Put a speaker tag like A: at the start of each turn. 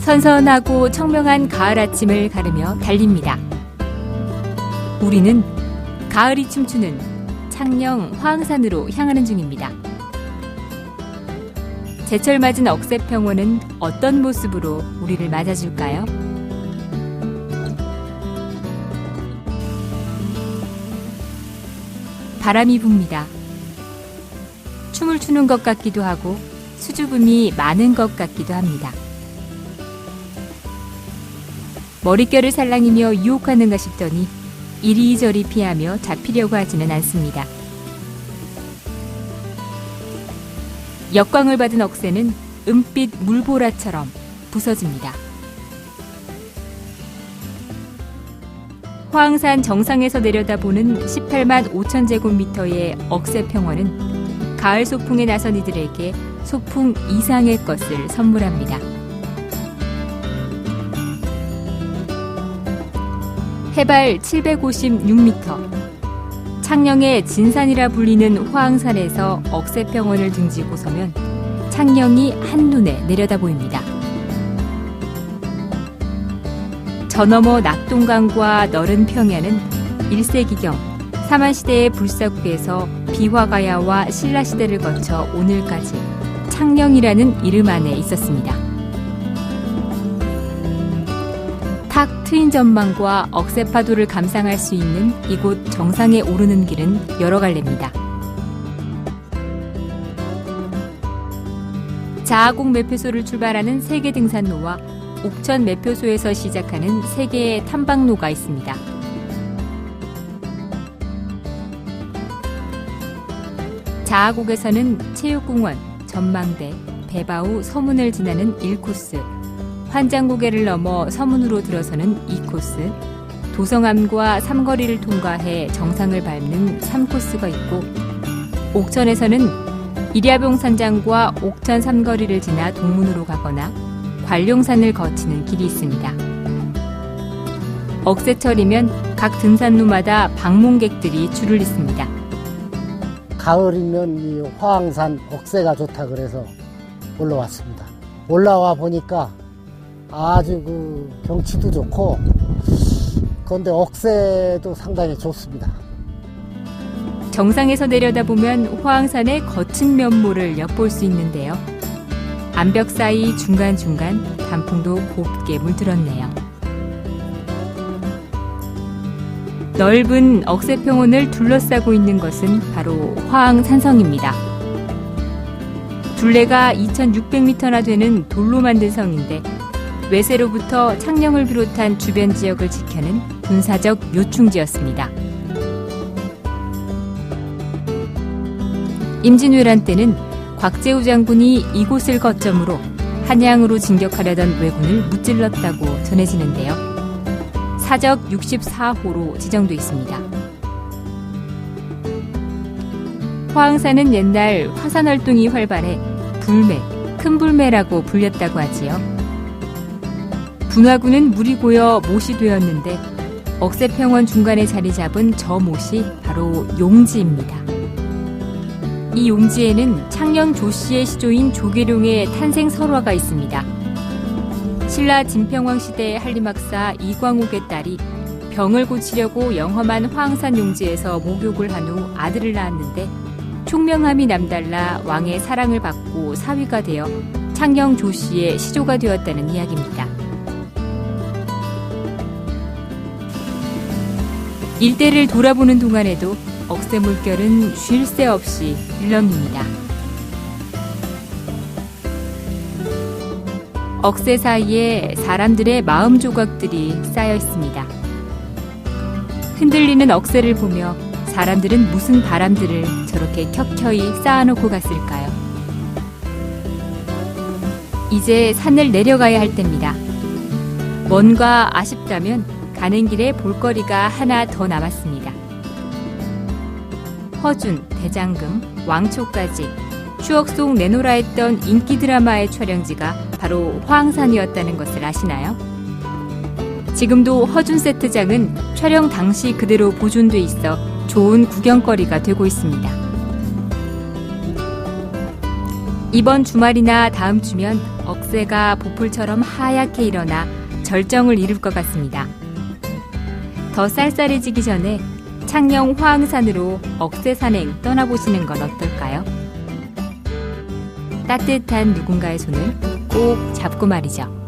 A: 선선하고 청명한 가을 아침을 가르며 달립니다. 우리는 가을이 춤추는 창녕 화흥산으로 향하는 중입니다. 제철 맞은 억새평원은 어떤 모습으로 우리를 맞아줄까요? 바람이 붑니다. 춤을 추는 것 같기도 하고 수줍음이 많은 것 같기도 합니다. 머릿결을 살랑이며 유혹하는가 싶더니 이리저리 피하며 잡히려고 하지는 않습니다. 역광을 받은 억새는 은빛 물보라처럼 부서집니다. 화흥산 정상에서 내려다보는 18만 5천 제곱미터의 억새 평원은 가을 소풍에 나선 이들에게 소풍 이상의 것을 선물합니다. 해발 756m. 창녕의 진산이라 불리는 화흥산에서 억새평원을 등지고 서면 창녕이 한눈에 내려다 보입니다. 저 너머 낙동강과 너른 평야는 1세기경 사만시대의 불사국에서 비화가야와 신라시대를 거쳐 오늘까지 창녕이라는 이름 안에 있었습니다. 탁 트인 전망과 억새파도를 감상할 수 있는 이곳 정상에 오르는 길은 여러 갈래입니다. 자아곡 매표소를 출발하는 세계 등산로와 옥천 매표소에서 시작하는 세 개의 탐방로가 있습니다. 자아곡에서는 체육공원, 전망대, 배바우 서문을 지나는 1코스, 환장고개를 넘어 서문으로 들어서는 2코스, 도성암과 삼거리를 통과해 정상을 밟는 3코스가 있고, 옥천에서는 이랴봉 산장과 옥천 삼거리를 지나 동문으로 가거나 관룡산을 거치는 길이 있습니다. 억새철이면 각 등산로마다 방문객들이 줄을 잇습니다.
B: 가을이면 이 화왕산 억새가 좋다 그래서 올라왔습니다. 올라와 보니까 아주 그 경치도 좋고 그런데 억새도 상당히 좋습니다.
A: 정상에서 내려다보면 화왕산의 거친 면모를 엿볼 수 있는데요. 암벽 사이 중간중간 단풍도 곱게 물들었네요. 넓은 억새평원을 둘러싸고 있는 것은 바로 화왕산성입니다. 둘레가 2,600m나 되는 돌로 만든 성인데 외세로부터 창녕을 비롯한 주변 지역을 지켜는 군사적 요충지였습니다. 임진왜란 때는 곽재우 장군이 이곳을 거점으로 한양으로 진격하려던 왜군을 무찔렀다고 전해지는데요. 사적 64호로 지정돼 있습니다. 화흥산은 옛날 화산 활동이 활발해 불매, 큰 불매라고 불렸다고 하지요. 분화구는 물이 고여 못이 되었는데 억새평원 중간에 자리 잡은 저 못이 바로 용지입니다. 이 용지에는 창녕 조씨의 시조인 조계룡의 탄생 설화가 있습니다. 신라 진평왕 시대의 한림학사 이광옥의 딸이 병을 고치려고 영험한 화흥산 용지에서 목욕을 한 후 아들을 낳았는데 총명함이 남달라 왕의 사랑을 받고 사위가 되어 창녕 조씨의 시조가 되었다는 이야기입니다. 일대를 돌아보는 동안에도 억새 물결은 쉴 새 없이 일렁입니다. 억새 사이에 사람들의 마음 조각들이 쌓여 있습니다. 흔들리는 억새를 보며 사람들은 무슨 바람들을 저렇게 켜켜이 쌓아놓고 갔을까요? 이제 산을 내려가야 할 때입니다. 뭔가 아쉽다면 가는 길에 볼거리가 하나 더 남았습니다. 허준, 대장금, 왕초까지 추억 속 내노라 했던 인기 드라마의 촬영지가 바로 화항산이었다는 것을 아시나요? 지금도 허준 세트장은 촬영 당시 그대로 보존돼 있어 좋은 구경거리가 되고 있습니다. 이번 주말이나 다음 주면 억새가 보풀처럼 하얗게 일어나 절정을 이룰 것 같습니다. 더 쌀쌀해지기 전에 창녕 화흥산으로 억새 산행 떠나보시는 건 어떨까요? 따뜻한 누군가의 손을 꼭 잡고 말이죠.